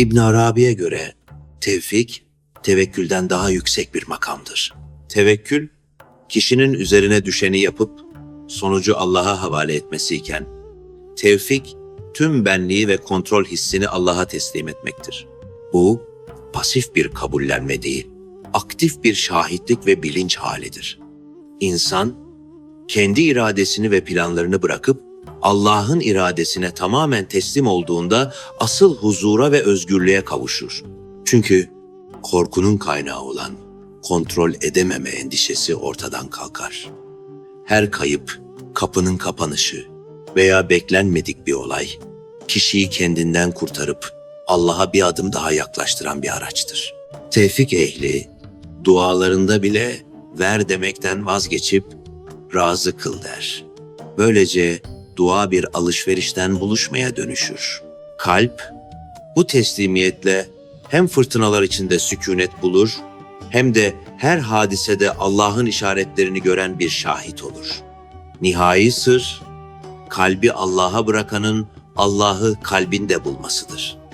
İbn Arabi'ye göre tevfik tevekkülden daha yüksek bir makamdır. Tevekkül kişinin üzerine düşeni yapıp sonucu Allah'a havale etmesiyken tevfik tüm benliği ve kontrol hissini Allah'a teslim etmektir. Bu pasif bir kabullenme değil, aktif bir şahitlik ve bilinç halidir. İnsan kendi iradesini ve planlarını bırakıp Allah'ın iradesine tamamen teslim olduğunda asıl huzura ve özgürlüğe kavuşur. Çünkü korkunun kaynağı olan kontrol edememe endişesi ortadan kalkar. Her kayıp, kapının kapanışı veya beklenmedik bir olay kişiyi kendinden kurtarıp Allah'a bir adım daha yaklaştıran bir araçtır. Tevfik ehli dualarında bile ver demekten vazgeçip razı kıl der. Böylece dua bir alışverişten buluşmaya dönüşür. Kalp bu teslimiyetle hem fırtınalar içinde sükunet bulur hem de her hadisede Allah'ın işaretlerini gören bir şahit olur. Nihai sır kalbi Allah'a bırakanın Allah'ı kalbinde bulmasıdır.